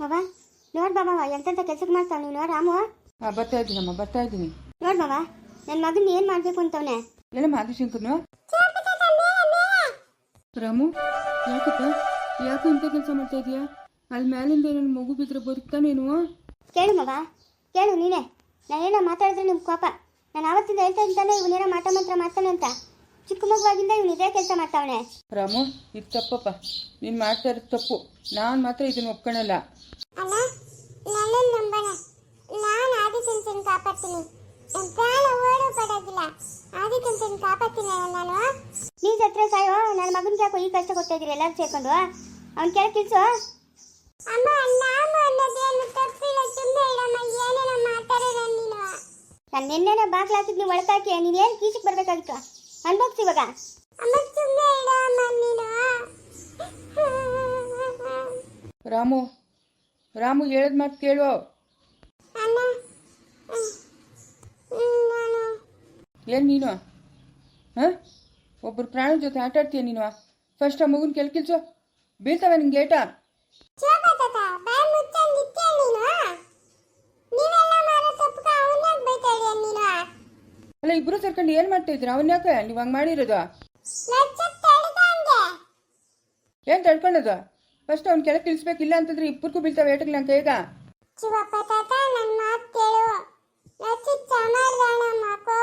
ಮಾವ ನೋಡ್ ಬಾಬಾ ಎಂತೆಂಥ ಕೆಲ್ಸಕ್ಕೆ ಮಾಡ್ತಾವ ನೀನು ರಾಮು? ಹಾಂ ಬರ್ತಾ ಇದ್ದೀನಮ್ಮ ಬರ್ತಾ ಇದ್ದೀನಿ. ನೋಡ್ ಮಾವ ನನ್ನ ಮಗನ ಏನು ಮಾಡಬೇಕು ಅಂತವನೆ? ಏನಮ್ಮ ಆದಿಶಂಕರ್ನು? ರಾಮು ಯಾಕಪ್ಪ? ಯಾಕೆ ಇಂಥ ಕೆಲಸ ಮಾಡ್ತಾ ಇದೀಯಾ? ಅಲ್ಲಿ ಮೇಲಿಂದ ನನ್ನ ಮಗು ಬಿದ್ರೆ ಬದುಕ್ತಾನೇನು ಕೇಳು ಮಗ ಕೇಳು ನೀನೇ. ನಾನೇನೋ ಮಾತಾಡಿದ್ರೆ ನಿಮ್ಮ ಕೋಪ. ನಾನು ಅವತ್ತಿಂದ ಹೇಳ್ತಾ ಇದ್ದಾನೆ ಇವನೇನೋ ಮಾಟ ಮಾತ್ರ ಮಾಡ್ತಾನೆ ಅಂತ. ಚಿಕ್ಕ ಮಗುವಾಗಿಂದ ಇವನು ಇದೇ ಕೆಲಸ ಮಾಡ್ತಾವಣೆ ರಾಮು ಇದು ತಪ್ಪಪ್ಪ. ನೀನು ಮಾಡ್ತಾ ಇರೋದು ತಪ್ಪು. ನಾನು ಮಾತ್ರ ಇದನ್ನು ಒಪ್ಕೊಳಲ್ಲ. ಅಣ್ಣ ನನ್ನ ನಂಬಣ. ನಾನು ಆದಿಚಂಚನ್ ಕಾಪಾಡ್ತೀನಿ. ನನ್ನ ಪ್ರಾಣ ಓಡೋ ಪಡೋದಿಲ್ಲ. ಕಾಪಾಡ್ತೀನಿ ನಾನು. ನೀ ಸತ್ರ ಸಾಯೋ ನನ್ನ ಮಗನಿಗೆ ಯಾಕೋ ಈ ಕಷ್ಟ ಕೊಡ್ತಾ ಎಲ್ಲ ಎಲ್ಲರೂ ಸೇರ್ಕೊಂಡು. ಅವ್ನು ಕೆಳಗೆ ತಿಳ್ಸು. ಅಮ್ಮ ನಾನು ಅನ್ನೋದೇನು ತಪ್ಪಿಲ್ಲ. ಸುಮ್ಮನೆ ಇಡಮ್ಮ ಏನೇನೋ ಮಾತಾಡೋಣ ನೀನು ನಾನು. ನಿನ್ನೆನೆ ಬಾಗ್ಲು ಹಾಕಿದ್ ನೀವು ಒಳಕಾಕಿ ನೀನು ಏನು ಕೀಚಕ್ಕೆ ಬರಬೇಕಾಗಿತ್ತು? ಅನ್ಭೋಗ್ಸಿ ಇವಾಗ. ಅಮ್ಮ ಸುಮ್ಮನೆ ಇಡಮ್ಮ ನೀನು. ರಾಮು ರಾಮು ಹೇಳದ್ ಮಾತು ಕೇಳು. ಏನು ನೀನು? ಹಾಂ? ಒಬ್ಬರು ಪ್ರಾಣ ಜೊತೆ ಆಟ ಆಡ್ತೀಯ ನೀನು? ಫಸ್ಟ್ ಆ ಮಗುನ ಕೆಲ್ಕಿಲ್ಸು ಬೀಳ್ತವೆ ನಿಂಗೆ ಲೇಟ ಅಲ್ಲ ಇಬ್ರು ಸೇರ್ಕೊಂಡು ಏನು ಮಾಡ್ತಾ ಇದ್ರ ಅವನ್ ಯಾಕೆ? ನೀವು ಹಂಗೆ ಮಾಡಿರೋದು? ಏನ್ ತಡ್ಕೊಂಡದ? ಫಸ್ಟ್ ಅವ್ನು ಕೆಳಗೆ ಇಲ್ಲ ಅಂತಂದ್ರೆ ಇಬ್ಬರಿಗೂ ಬೀಳ್ತಾವೆ ಏಟಕ್ಕೆ ಅಂತ ಈಗ. ಶಿವಪ್ಪ ತಾತ ನನ್ನ ಮಾತು ಕೇಳು. ಲಚ್ಚ ಸಮಾಧಾನ ಮಾಕೋ.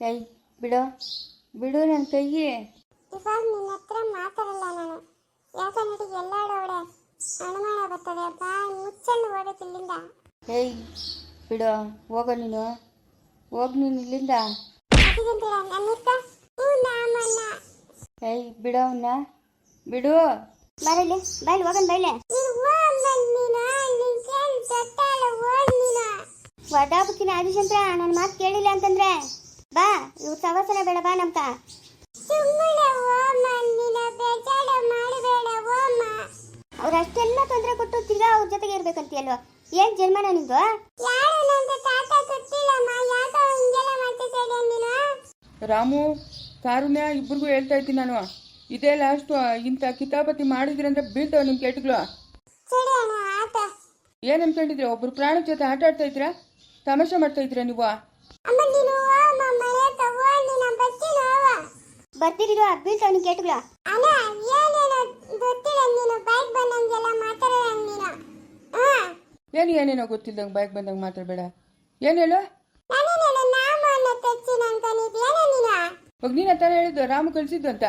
ಏಯ್ ಬಿಡು. ಬಿಡು ನನ್ನ ಕೈ ಇವಾಗ ನಿನ್ನ ಹತ್ರ ಮಾತಾಡಲ್ಲ ನಾನು. ಯಾಕಂದ್ರೆ ಎಲ್ಲಾಡೋಳೆ ಅನುಮಾನ ಬರ್ತದೆ. ಬಾ ಮುಚ್ಚನ್ನು ಓಡಕ್ಕೆ ಇಲ್ಲಿಂದ. ಏಯ್ ಬಿಡು. ಹೋಗೋ ನೀನು. ಹೋಗ ನೀನು ಇಲ್ಲಿಂದ. ಏಯ್ ಬಿಡು ಅವನ್ನ ಬಿಡು. ಬರಲಿ, ಬೈಲಿ, ಹೋಗನ್ ಬೈಲೆ. ಒದಾಬುಕ್ಕಿನ ಆದಿಶಂತ್ರ ನನ್ನ ಮಾತು ಕೇಳಿಲ್ಲ ಅಂತಂದ್ರೆ, ಬಾ, ಇವ್ರ ಸವಾಸನ ಬೇಡ, ಬಾ ನಮ್ಕ ಅವ್ರು ಅಷ್ಟೆಲ್ಲ ತೊಂದರೆ ಕೊಟ್ಟು ತಿರ್ಗಾ ಅವ್ರ ಜೊತೆಗೆ ಇರ್ಬೇಕಂತೀಯಲ್ವ? ಏನ್ ಜನ್ಮನ ನಿಂದು ಯಾರು ನಂದು ತಾತ ಗೊತ್ತಿಲ್ಲಮ್ಮ ಯಾಕ ಹಿಂಗೆಲ್ಲ ಮಾಡ್ತಿದ್ದೀರ ನೀನು ರಾಮು ಕಾರುಣ್ಯ ಇಬ್ಬರಿಗೂ ಹೇಳ್ತಾ ಇದ್ದೀನಿ ನಾನು. ಇದೇ ಲಾಸ್ಟು ಇಂಥ ಕಿತಾಪತಿ ಮಾಡಿದ್ರಂದ್ರೆ ಬೀಳ್ತಾವೆ ನಿಮ್ಮ ಕೆಟ್ಟಗಳು ಸರಿ ಅಣ್ಣ ಆತ ಏನು ಅನ್ಕೊಂಡಿದ್ದೀರಾ ಒಬ್ರು ಪ್ರಾಣ ಜೊತೆ ಆಟ ಆಡ್ತಾ ಇದ್ದೀರಾ? ತಮಾಷೆ ಮಾಡ್ತಾ ಇದ್ದೀರಾ ನೀವು? ಅಮ್ಮ ನೀನು ಓಮ ಮನೆ ತಗೋ ನೀನು ಬರ್ತೀನಿ ಹೋವ ಬರ್ತಿರೋ ಬೀಳ್ತಾವ ನಿನ್ ಕೇಟುಗಳ. ಅಣ್ಣ ಏನೇನೋ ಗೊತ್ತಿಲ್ಲ ನೀನು ಬೈಕ್ ಬಂದಂಗೆಲ್ಲ ಮಾತಾಡೋಣ ನೀನು. ಹಾ ಏನು ಏನೇನೋ ಗೊತ್ತಿಲ್ದಂಗೆ ಬೈಕ್ ಬಂದಂಗೆ ಮಾತಾಡಬೇಡ. ಏನು ಹೇಳು ನಾನೇನೇನೋ ನಾಮನ್ನ ತೆಚ್ಚಿನ ಅನ್ಕೊಂಡಿದ್ಯೇನ ನೀನು ಇವಾಗ ಹತ್ರ ತಾನೇ ಹೇಳಿದ್ದು ರಾಮು ಕಳಿಸಿದ್ದು ಅಂತ.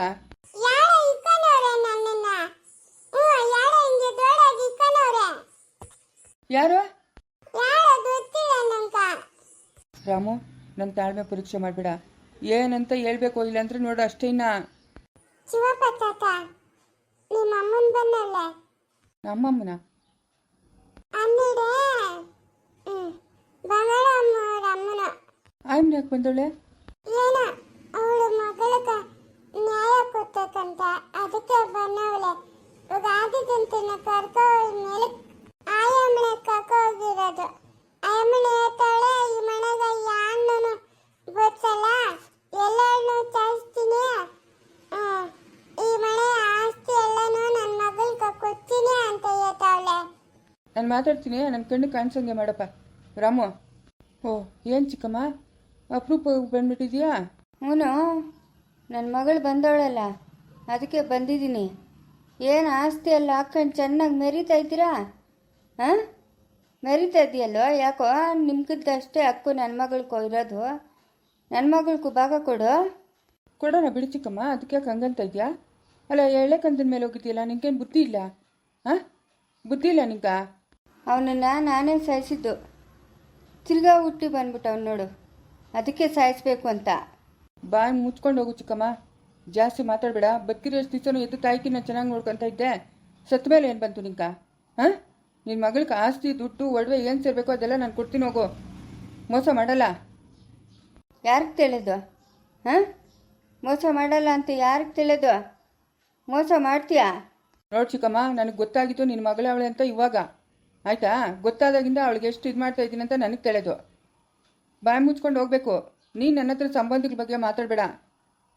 ಯಾರೋ ರಾಮು ನನ್ನ ತಾಳ್ಮೆ ಪರೀಕ್ಷೆ ಮಾಡ್ಬೇಡ. ಏನಂತ ಹೇಳ್ಬೇಕು ಇಲ್ಲ ಅಂದ್ರೆ ನೋಡು ಅಷ್ಟೇ ಇನ್ನ. ನಮ್ಮಮ್ಮನ? ಆಯ್ಮನ ಯಾಕೆ ಬಂದವಳೆ? ಏನ ಅವಳ ಮಗಳಕ ನ್ಯಾಯ ಕೊಡ್ತಕ್ಕಂತ ಅದಕ್ಕೆ ಬಂದವಳೆ ಇವಾಗ ಆದಿದಂತನ ಕರ್ಕೊ ಮೇಲೆ ಆಯಮ್ಮನ ಕರ್ಕೊ ಹೋಗಿರೋದು ಆಯಮ್ಮನ ಈ ಮನೆಗ ಯಾಣ್ಣನು ಗೊತ್ತಲ್ಲ? ಎಲ್ಲರನ್ನು ಹ್ಮ್. ಈ ಮನೆ ಆಸ್ತಿ ಎಲ್ಲನೂ ನನ್ನ ಮಗಳ್ಗ ಕೊಡ್ತೀನಿ ಅಂತ ಹೇಳ್ತಾವಳೆ. ನಾನು ಮಾತಾಡ್ತೀನಿ ನನ್ನ ಕಣ್ಣು ಕಾಣಿಸಂಗೆ ಮಾಡಪ್ಪ. ರಾಮು ಓ ಏನು ಚಿಕ್ಕಮ್ಮ? ಅಪ್ರೂಪ ಬಂದ್ಬಿಟ್ಟಿದ್ಯಾ? ಹ್ಞೂ ನನ್ನ ಮಗಳು ಬಂದವಳಲ್ಲ ಅದಕ್ಕೆ ಬಂದಿದ್ದೀನಿ. ಏನು ಆಸ್ತಿ ಎಲ್ಲ ಹಾಕ್ಕೊಂಡು ಚೆನ್ನಾಗಿ ಮೆರಿತಾ ಇದ್ದೀರಾ? ಹಾಂ ಮೆರಿತಾ ಇದೆಯಲ್ಲೋ ಯಾಕೋ ನಿಮ್ಗಿದ್ದಷ್ಟೇ ಹಕ್ಕು ನನ್ನ ಮಗಳಿಗೂ ಇರೋದು. ನನ್ನ ಮಗಳಿಗೂ ಭಾಗ ಕೊಡು. ಕೊಡೋಣ ಬಿಡಿ ಚಿಕ್ಕಮ್ಮ ಅದಕ್ಕೆ ಯಾಕೆ ಹಂಗಂತ ಇದೆಯಾ ಅಲ್ಲ ಎಳೆ ಕಂದಿನ ಮೇಲೆ ಹೋಗಿದ್ದೀಯಲ್ಲ ನಿನಗೇನು ಬುದ್ಧಿ ಇಲ್ಲ? ಹಾಂ ಬುದ್ಧಿ ಇಲ್ಲ ನಿಂಗ? ಅವನನ್ನು ನಾನೇ ಸಾಯಿಸಿದ್ದು. ತಿರ್ಗಾ ಹುಟ್ಟಿ ಬಂದ್ಬಿಟ್ಟು ಅವ್ನು ನೋಡು. ಅದಕ್ಕೆ ಸಾಯಿಸ್ಬೇಕು ಅಂತ. ಬಾಯಿ ಮುಚ್ಕೊಂಡು ಹೋಗು ಚಿಕ್ಕಮ್ಮ. ಜಾಸ್ತಿ ಮಾತಾಡಬೇಡ. ಬದುಕಿರೋ ಎಷ್ಟು ದಿವಸನೂ ಎದ್ದು ತಾಯ್ಕಿನ ಚೆನ್ನಾಗಿ ನೋಡ್ಕೊತಾ ಇದ್ದೆ. ಸತ್ತ ಮೇಲೆ ಏನು ಬಂತು ನಿಂಕ? ಹಾಂ? ನಿನ್ನ ಮಗಳಿಗೆ ಆಸ್ತಿ ದುಡ್ಡು ಒಡವೆ ಏನು ಸೇರಬೇಕು ಅದೆಲ್ಲ ನಾನು ಕೊಡ್ತೀನಿ ಹೋಗು. ಮೋಸ ಮಾಡಲ್ಲ. ಯಾರಿಗೆ ತಿಳಿದು? ಹಾಂ? ಮೋಸ ಮಾಡಲ್ಲ ಅಂತ ಯಾರಿಗೆ ತಿಳಿದು? ಮೋಸ ಮಾಡ್ತೀಯಾ? ನೋಡಿ ಚಿಕ್ಕಮ್ಮ ನನಗೆ ಗೊತ್ತಾಗಿತ್ತು ನಿನ್ನ ಮಗಳ ಅವಳೆ ಅಂತ ಇವಾಗ. ಆಯಿತಾ? ಗೊತ್ತಾದಾಗಿಂದ ಅವಳಿಗೆ ಎಷ್ಟು ಇದು ಮಾಡ್ತಾ ಇದ್ದೀನಿ ಅಂತ ನನಗೆ ತಿಳಿದು. ಬಾಯಿ ಮುಚ್ಕೊಂಡು ಹೋಗಬೇಕು. ನೀನು ನನ್ನ ಹತ್ರ ಸಂಬಂಧಿಗಳ ಬಗ್ಗೆ ಮಾತಾಡಬೇಡ.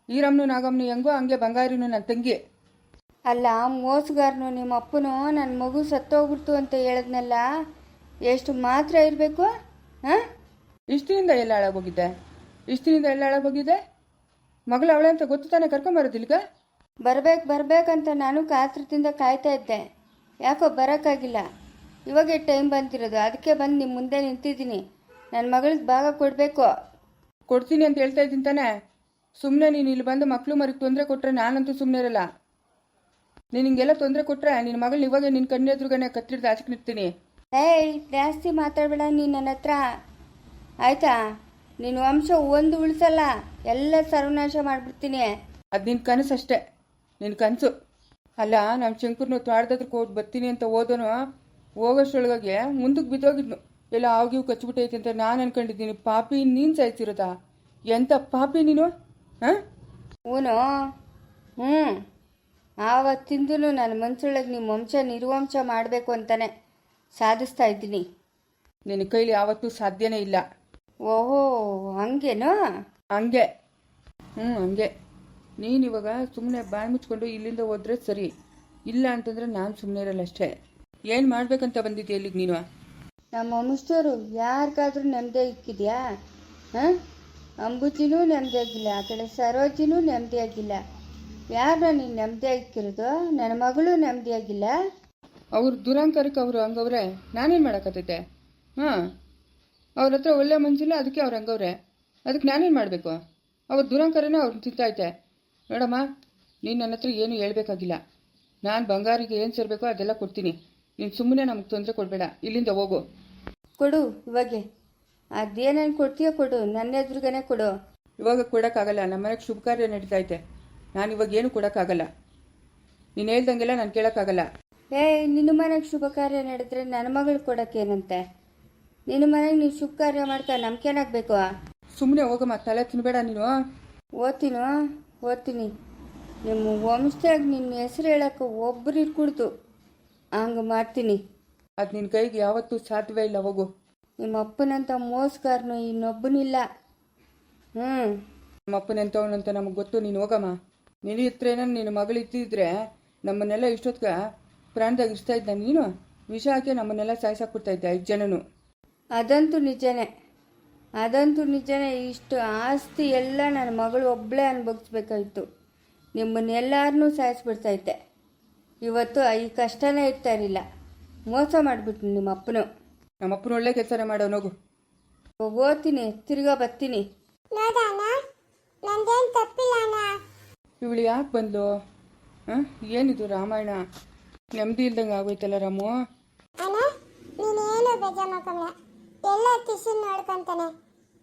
ಈರಮ್ನು ನಾಗಮ್ಮನು ಹೆಂಗೋ ಹಂಗೆ ಬಂಗಾರಿನೂ ನನ್ನ ತಂಗಿ. ಅಲ್ಲ ಮೋಸಗಾರನು ನಿಮ್ಮ ಅಪ್ಪನು ನನ್ನ ಮಗು ಸತ್ತೋಗ್ಬಿಡ್ತು ಅಂತ ಹೇಳಿದ್ನಲ್ಲ ಎಷ್ಟು ಮಾತ್ರ ಇರಬೇಕು ಹಾಂ? ಇಷ್ಟಿನಿಂದ ಎಲ್ಲ ಹಾಳಾಗೋಗಿದ್ದೆ ಇಷ್ಟಿನಿಂದ ಎಲ್ಲ ಹಾಳಾಗೋಗಿದ್ದೆ ಮಗಳು ಅವಳೆ ಅಂತ ಗೊತ್ತು ತಾನೇ ಕರ್ಕೊಂಬರೋದಿಲ್ಗ ಬರ್ಬೇಕು ಬರ್ಬೇಕಂತ ನಾನು ಕಾತ್ರದಿಂದ ಕಾಯ್ತಾ ಇದ್ದೆ. ಯಾಕೋ ಬರೋಕ್ಕಾಗಿಲ್ಲ. ಇವಾಗೆ ಟೈಮ್ ಬಂತಿರೋದು ಅದಕ್ಕೆ ಬಂದು ನಿಮ್ಮ ಮುಂದೆ ನಿಂತಿದ್ದೀನಿ. ನನ್ನ ಮಗಳಿಗೆ ಭಾಗ ಕೊಡಬೇಕು. ಕೊಡ್ತೀನಿ ಅಂತ ಹೇಳ್ತಾ ಇದ್ದೀನಿ ತಾನೆ. ಸುಮ್ಮನೆ ನೀನು ಇಲ್ಲಿ ಬಂದು ಮಕ್ಕಳು ಮರಿಗೆ ತೊಂದರೆ ಕೊಟ್ಟರೆ ನಾನಂತೂ ಸುಮ್ಮನೆ ಇರಲ್ಲ. ನೀನು ಹಿಂಗೆಲ್ಲ ತೊಂದರೆ ಕೊಟ್ಟರೆ ನಿನ್ನ ಮಗಳು ಇವಾಗ ನಿನ್ನ ಕಣ್ಣು ಎದುರುಗನೆ ಕತ್ತಿಡ್ದು ಆಚೆ ನಿಡ್ತೀನಿ ಏಯ್ ಜಾಸ್ತಿ ಮಾತಾಡಬೇಡ ನೀನು ನನ್ನ ಹತ್ರ. ಆಯ್ತಾ? ನಿನ್ನ ವಂಶ ಒಂದು ಉಳಿಸಲ್ಲ ಎಲ್ಲ ಸರ್ವನಾಶ ಮಾಡಿಬಿಡ್ತೀನಿ. ಅದು ನಿನ್ನ ಕನಸು ಅಷ್ಟೇ. ನಿನ್ನ ಕನಸು. ಅಲ್ಲ ನಮ್ಮ ಶಂಕರ್ನು ತ್ವಾಡ್ದತ್ರ ಹೋಗಿ ಬರ್ತೀನಿ ಅಂತ ಓದೋನು ಹೋಗೋಷ್ಟೊಳಗಾಗಿ ಮುಂದಕ್ಕೆ ಬಿದ್ದೋಗಿದ್ನು. ಎಲ್ಲ ಆವಾಗಿವು ಕಚ್ಬಿಟ್ಟೈತೆ ಅಂತ ನಾನು ಅನ್ಕೊಂಡಿದ್ದೀನಿ. ಪಾಪಿ ನೀನು ಸಾಯ್ತಿರೋದಾ? ಎಂಥ ಪಾಪಿ ನೀನು? ಹಾಂ? ಹೂನು ಹ್ಞೂ ಆವತ್ತಿಂದೂ ನನ್ನ ಮನ್ಸೊಳಗೆ ನಿಮ್ಮ ವಂಶ ನಿರ್ವಂಶ ಮಾಡಬೇಕು ಅಂತಾನೆ ಸಾಧಿಸ್ತಾ ಇದ್ದೀನಿ. ನಿನ್ನ ಕೈಲಿ ಯಾವತ್ತೂ ಸಾಧ್ಯನೇ ಇಲ್ಲ. ಓಹೋ ಹಂಗೇನೋ? ಹಂಗೆ. ಹ್ಞೂ ಹಂಗೆ. ನೀನು ಇವಾಗ ಸುಮ್ಮನೆ ಬಾಯಿ ಮುಚ್ಕೊಂಡು ಇಲ್ಲಿಂದ ಹೋದ್ರೆ ಸರಿ. ಇಲ್ಲ ಅಂತಂದ್ರೆ ನಾನು ಸುಮ್ಮನೆ ಇರಲ್ಲ ಅಷ್ಟೇ. ಏನು ಮಾಡ್ಬೇಕಂತ ಬಂದಿದ್ದೆ ಇಲ್ಲಿಗೆ ನೀನು? ನಮ್ಮ ವಂಶದವರು ಯಾರಿಗಾದ್ರೂ ನೆಮ್ಮದಿ ಇಕ್ಕಿದ್ಯಾ? ಹಾಂ? ಅಂಬುಜಿನೂ ನೆಮ್ಮದಿ ಆಗಿಲ್ಲ, ಆ ಕಡೆ ಸರೋಜಿನೂ ನೆಮ್ಮದಿ ಆಗಿಲ್ಲ. ಯಾರನ್ನ ನೀನು ನೆಮ್ಮದಿ ಇಕ್ಕಿರೋದು? ನನ್ನ ಮಗಳು ನೆಮ್ಮದಿ ಆಗಿಲ್ಲ? ಅವ್ರ ದುರಂಕಾರಕ್ಕೆ ಅವರು ಹಂಗವ್ರೆ, ನಾನೇನು ಮಾಡೋಕ್ಕತ್ತೈತೆ ಹಾಂ? ಅವ್ರ ಹತ್ರ ಒಳ್ಳೆ ಮನ್ಸಿಲ್ಲ, ಅದಕ್ಕೆ ಅವ್ರು ಹಂಗವ್ರೆ. ಅದಕ್ಕೆ ನಾನೇನು ಮಾಡಬೇಕು? ಅವ್ರ ದುರಂಕರನೇ ಅವ್ರನ್ನ ತಿಂತೈತೆ ನೋಡಮ್ಮ, ನೀನು ನನ್ನ ಹತ್ರ ಏನು ಹೇಳ್ಬೇಕಾಗಿಲ್ಲ. ನಾನು ಬಂಗಾರಿಗೆ ಏನು ಸೇರಬೇಕೋ ಅದೆಲ್ಲ ಕೊಡ್ತೀನಿ. ನೀನು ಸುಮ್ಮನೆ ನಮ್ಗೆ ತೊಂದರೆ ಕೊಡಬೇಡ. ಇಲ್ಲಿಂದ ಹೋಗು. ಕೊಡು ಇವಾಗೆ. ಅದೇನೇನು ಕೊಡ್ತೀಯೋ ಕೊಡು ನನ್ನ ಎದುರುಗನೆ ಕೊಡು. ಇವಾಗ ಕೊಡೋಕ್ಕಾಗಲ್ಲ ನಮ್ಮ ಮನೆಗೆ ಶುಭ ಕಾರ್ಯ ನಡೀತಾ ಐತೆ. ನಾನು ಇವಾಗ ಏನು ಕೊಡೋಕ್ಕಾಗಲ್ಲ. ನೀನು ಹೇಳ್ದಂಗೆಲ್ಲ ನಾನು ಕೇಳೋಕ್ಕಾಗಲ್ಲ. ಏಯ್ ನಿನ್ನ ಮನೆಗೆ ಶುಭ ಕಾರ್ಯ ನಡೆದ್ರೆ ನನ್ನ ಮಗಳು ಕೊಡೋಕ್ಕೇನಂತೆ? ನಿನ್ನ ಮನೆಗೆ ನೀನು ಶುಭ ಕಾರ್ಯ ಮಾಡ್ತಾ ನಮ್ಗೇನಾಗಬೇಕು ಸುಮ್ಮನೆ ಹೋಗಮ್ಮ ತಲೆ ತಿನ್ಬೇಡ ನೀನು. ಓದ್ತೀನೋ? ಓದ್ತೀನಿ. ನಿಮ್ಮ ವಂಶದಾಗ ನಿನ್ನ ಹೆಸರು ಹೇಳಕ್ಕೆ ಒಬ್ಬರು ಇಟ್ಕೊಡ್ತು ಹಂಗೆ ಮಾಡ್ತೀನಿ. ಅದು ನಿನ್ನ ಕೈಗೆ ಯಾವತ್ತೂ ಸಾಧ್ಯವೇ ಇಲ್ಲ ಹೋಗು. ನಿಮ್ಮ ಅಪ್ಪನಂತ ಮೋಸಗಾರನು ಇನ್ನೊಬ್ಬನಿಲ್ಲ. ಹ್ಞೂ ನಮ್ಮ ಅಪ್ಪನಂತವನಂತ ನಮಗೆ ಗೊತ್ತು ನೀನು ಹೋಗಮ್ಮ. ನಿನ್ನ ಹತ್ರ ಏನೋ ನಿನ್ನ ಮಗಳು ಇದ್ದಿದ್ರೆ ನಮ್ಮನ್ನೆಲ್ಲ ಇಷ್ಟೊತ್ತಿಗೆ ಪ್ರಾಣದಾಗ ಇರ್ತಾ ಇದ್ದ ನೀನು? ವಿಷ ಹಾಕಿ ನಮ್ಮನ್ನೆಲ್ಲ ಸಾಯಿಸಾಕ್ಬಿಡ್ತಾ ಇದ್ದೆ ಐದು ಜನನು. ಅದಂತೂ ನಿಜನೇ. ಅದಂತೂ ನಿಜನೇ. ಇಷ್ಟು ಆಸ್ತಿ ಎಲ್ಲ ನನ್ನ ಮಗಳು ಒಬ್ಬಳೇ ಅನುಭವಿಸ್ಬೇಕಾಯ್ತು. ನಿಮ್ಮನ್ನೆಲ್ಲರನ್ನೂ ಸಾಯಿಸ್ಬಿಡ್ತೈತೆ ಇವತ್ತು ಈ ಕಷ್ಟನೇ ಇರ್ತಾ ಇರಲಿಲ್ಲ. ಮೋಸ ಮಾಡಿಬಿಟ್ನು ನಿಮ್ಮ ಅಪ್ಪನು. ನಮ್ಮ ಅಪ್ಪನ ಒಳ್ಳೆ ಕೆಲಸನೇ ಮಾಡೋ ಹೋಗು. ಓದ್ತೀನಿ ತಿರ್ಗಾ ಬರ್ತೀನಿ. ನೋಡಣ್ಣ ನಂದೇನು ತಪ್ಪಿಲ್ಲ ಅಣ್ಣ. ಇವಳು ಯಾಕೆ ಬಂದ್ಲು? ಹಾಂ? ಏನಿದು ರಾಮಾಯಣ? ನೆಮ್ಮದಿ ಇಲ್ದಂಗೆ ಆಗೋಯ್ತಲ್ಲ ರಾಮು? ಎಲ್ಲ ಕಿಶನ್ ನೋಡ್ಕೊಂತಾನೆ.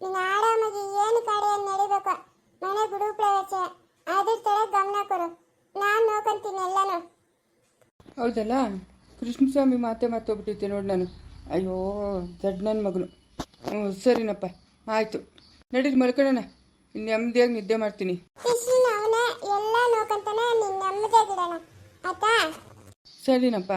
ನೀನು ಆರಾಮಾಗಿ ಏನು ನಡಿಬೇಕು? ಮನೆ ಗುಡು ಪ್ರವೇಶ ಅದ್ರ ಕಡೆ ಗಮನ ಕೊಡು. ನಾನು ನೋಡ್ಕೊಂತೀನಿ ಎಲ್ಲನೂ. ಹೌದಲ್ಲ? ಕೃಷ್ಣಸ್ವಾಮಿ ಮಾತೆ ಮಾತೋಗ್ಬಿಟ್ಟಿದ್ದೆ ನೋಡಿ ನಾನು. ಅಯ್ಯೋ ದಡ್ ನನ್ನ ಮಗನು. ಹ್ಞೂ ಸರಿನಪ್ಪ ಆಯಿತು. ನಡೀರಿ ಮಲ್ಕೊಳ್ಳೋಣ. ನೆಮ್ಮದಿಯಾಗಿ ನಿದ್ದೆ ಮಾಡ್ತೀನಿ. ಸರಿನಪ್ಪ.